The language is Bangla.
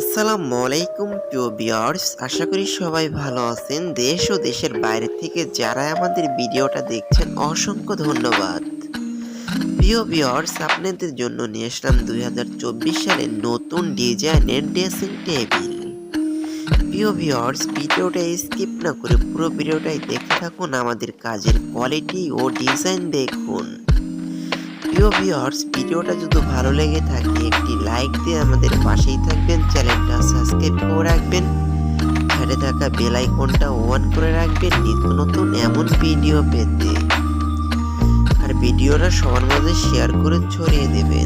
আসসালামু আলাইকুম, প্রিয় বিয়ার্স আশা করি সবাই ভালো আছেন। দেশ ও দেশের বাইরে থেকে যারা আমাদের ভিডিওটা দেখছেন, অসংখ্য ধন্যবাদ। প্রিয় বিয়ার্স আপনাদের জন্য নিয়ে আসলাম দু হাজার চব্বিশ সালের নতুন ডিজাইনের ড্রেসিং টেবিল প্রিয় ভিউয়ার্স ভিডিওটা স্কিপ না করে পুরো ভিডিওটাই দেখে থাকুন। আমাদের কাজের কোয়ালিটি ও ডিজাইন দেখুন। প্রিয় ভিউয়ার্স, ভিডিওটা যদি ভালো লেগে থাকে, একটি লাইক দিয়ে আমাদের পাশেই থাকবেন, চ্যানেলটা সাবস্ক্রাইব করে রাখবেন সাথে থাকা বেল আইকনটা অন করে রাখবেন, নিত্য নতুন এমন ভিডিও পেতে। আর ভিডিওটা সবার মাঝে শেয়ার করে ছড়িয়ে দেবেন